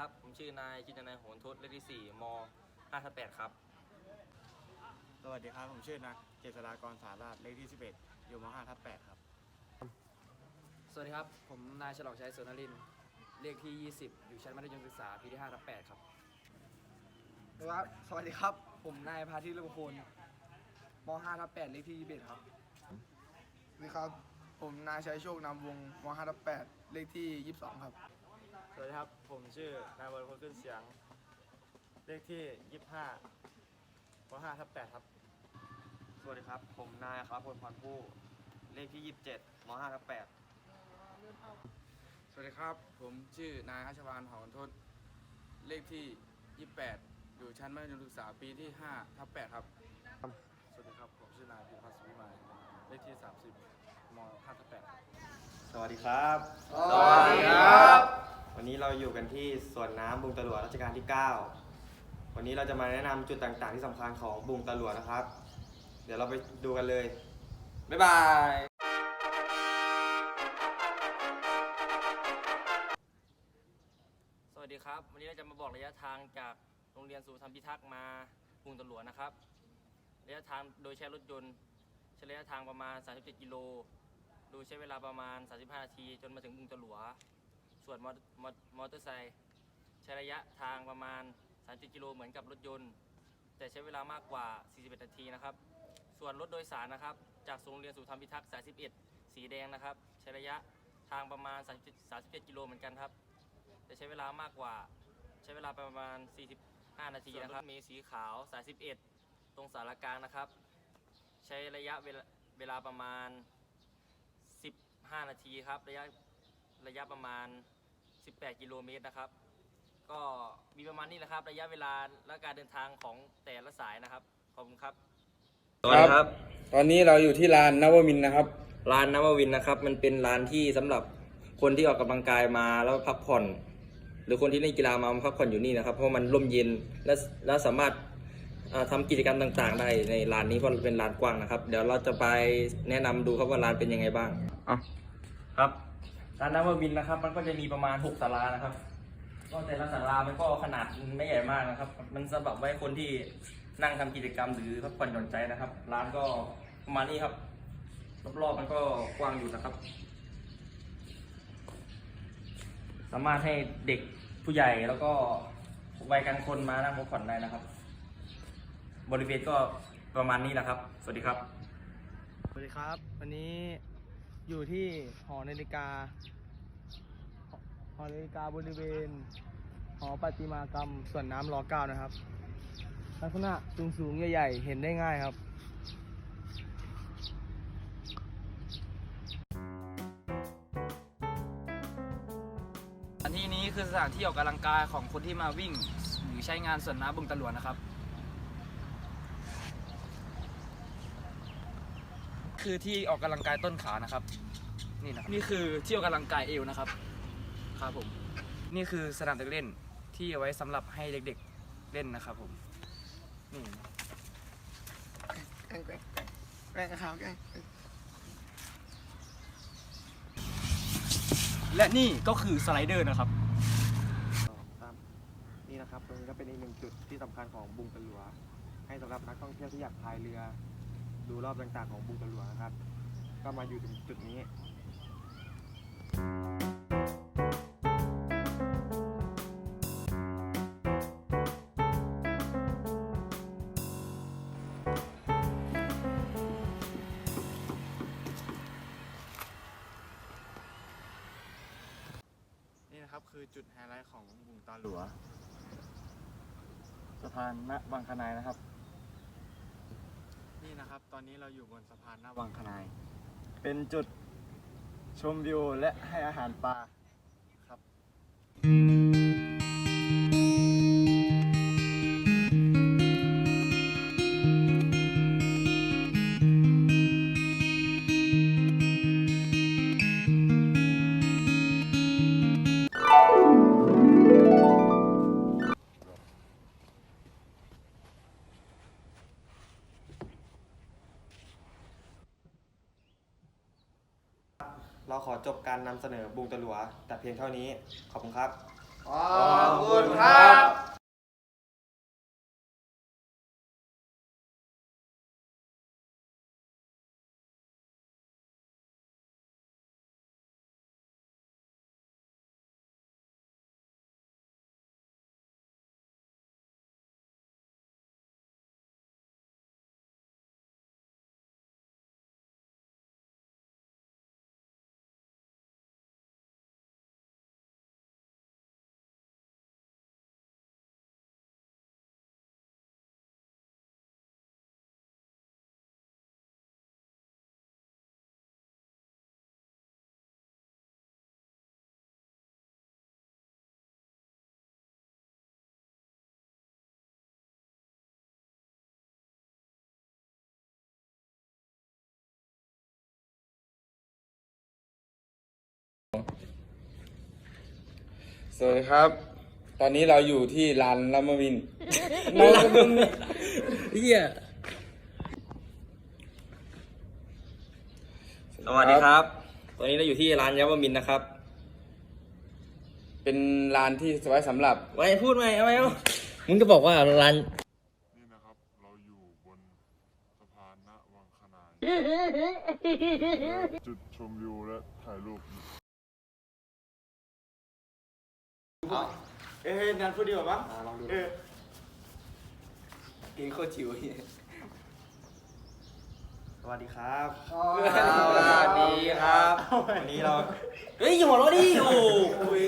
ครับ ผมชื่อนายจินตนายโหนทศเลขที่ 4ม5ทับ8ครับ สวัสดีครับ ผมชื่อนักเจษฎากรสาราชเลขที่ 11 อยู่ม5ทับ8ครับ สวัสดีครับ ผมนายฉลองชัยสวนนรินทร์เลขที่ 20 อยู่ชั้นมัธยมศึกษาปีที่5ทับ8ครับ ครับสวัสดีครับ ผมนายพาทิตย์ลุงพลม5ทับ8เลขที่ 21 ครับ สวัสดีครับ ผมนายชัยโชคนามวงม5ทับ8เลขที่ 22 ครับ สวัสดีครับ ผมชื่อนายวรพลขึ้นเสียง เลขที่25ม5ทับ8ครับ สวัสดีครับ ผมนายครับพลพรผู้เลขที่ 27ม5ทับ8สวัสดีครับ ผมชื่อนายฮัชวานหอนทศเลขที่ 28 อยู่ชั้นมัธยมศึกษาปีที่5ทับ8ครับ สวัสดีครับ ผมชื่อนายพิพัฒน์สุวิมานเลขที่ 30ม5ทับ8สวัสดีครับ สวัสดีครับ วันนี้เราอยู่กันที่สวนน้ำบุงตะหลวรัชกาลที่ 9 วันนี้เราจะมาแนะนำจุดต่างๆ ที่สำคัญของบุงตะหลวนะครับ เดี๋ยวเราไปดูกันเลย บ๊ายบาย สวัสดีครับ วันนี้เราจะมาบอกระยะทางจากโรงเรียนสู่ธรรมพิทักษ์มาบุงตะหลวนะครับ ระยะทางโดยใช้รถยนต์ใช้ระยะทางประมาณ 37 กิโล โดยใช้เวลาประมาณ 35 นาที จนมาถึงบุงตะหลว ส่วนมอมอมอเตอร์ไซค์ใช้ระยะทางประมาณ 30 กิโลเหมือนกับรถยนต์ แต่ใช้เวลามากกว่า 41 นาทีนะครับ ส่วนรถโดยสารนะครับ จากโรงเรียนสู่ธรรมพิทักษ์สาย 11 สีแดงนะครับ ใช้ระยะทางประมาณ37 37 กิโลเหมือนกันครับ แต่ใช้เวลามากกว่า ใช้เวลาประมาณ 45 นาทีนะครับมีสีขาวสาย 11 ตรงสารกลางนะครับ ใช้ระยะเวลาเวลาประมาณ 15 นาทีครับ ระยะระยะประมาณ 18 กิโลเมตรนะครับ ก็มีประมาณนี้แหละครับ ระยะเวลาและการเดินทางของแต่ละสายนะครับ ขอบคุณครับ สวัสดีครับ ตอนนี้เราอยู่ที่ลานนวมินทร์นะครับ ร้านน้ำมวินนะครับ มันเป็นร้านที่สำหรับคนที่ออกกำลังกายมาแล้วพักผ่อน หรือคนที่เล่นกีฬามามาพักผ่อนอยู่นี่นะครับเพราะมันร่มเย็นและและสามารถอ่าทำากิจกรรมต่างๆ ได้ในร้านนี้เพราะเป็นร้านกว้างนะครับ เดี๋ยวเราจะไปแนะนำดูครับว่าร้านเป็นยังไงบ้างอะครับ ร้านน้ำมวินนะครับ มันก็จะมีประมาณ6ศาลานะครับ ก็แต่ละศาลามันก็ขนาดไม่ใหญ่มากนะครับ มันสำหรับไว้คนที่นั่งทำกิจกรรมหรือพักผ่อนหย่อนใจนะครับ ร้านก็ประมาณนี้ครับ รอบๆมันก็กว้างอยู่นะครับ สามารถให้เด็กผู้ใหญ่แล้วก็วัยกลางคนมานั่งพักผ่อนได้นะครับ บริเวณก็ประมาณนี้แหละครับ สวัสดีครับ สวัสดีครับ วันนี้ อยู่ที่หอนาฬิกา หอนาฬิกาบริเวณ หอประติมากรรมส่วนน้ำรอเก้านะครับ ลักษณะสูงสูงใหญ่ๆ เห็นได้ง่ายครับอันที่นี้คือสถานที่ออกกำลังกายของคนที่มาวิ่ง หรือใช้งานส่วนน้ำบึงตะหลวนะครับ คือที่ออกกำลังกายต้นขานะครับ นี่นะครับนี่คือที่ออกกำลังกายเอวนะครับครับผมนี่คือสนามเด็กเล่นที่เอาไว้สำหรับให้เด็กๆเล่นนะครับผมนี่แกล้งแกล้งแกล้งข่าวแกล้งและนี่ก็คือสไลเดอร์นะครับนี่นะครับตรงนี้ก็เป็นอีกหนึ่งจุดที่สำคัญของบุงตะหลวให้สำหรับนักท่องเที่ยวที่อยากพายเรือ ดูรอบต่างๆของบุงตะหลวนะครับ ก็มาอยู่ตรงจุดนี้นี่นะครับคือจุดไฮไลท์ของบุงตาหลัวสะพานณวังคนายนะครับ นี่นะครับ ตอนนี้เราอยู่บนสะพานหน้าวังคนาย เป็นจุดชมวิวและให้อาหารปลา เราขอจบการนำเสนอบุงตะหลัว แต่เพียงเท่านี้ ขอบคุณครับ ขอบคุณครับ สวัสดีครับ ตอนนี้เราอยู่ที่ลานรัมวินทร์เฮียสวัสดีครับ ตอนนี้เราอยู่ที่ร้านยับวมินทร์นะครับ เป็นลานที่ไว้สำหรับ ไว้พูดไหมเอาไหมเอามึงก็บอกว่าร้านนี่นะครับเราอยู่บนสะพานณวังขนายจุดชมวิวและถ่ายรูป เอ้ยนันพูดดีกว่ามั้งลองดูกินโคตรจิ๋วเฮียสวัสดีครับสวัสดีครับ วันนี้เรา เฮ้ยอย่าหัวเราะดิ โอ้โอ้ย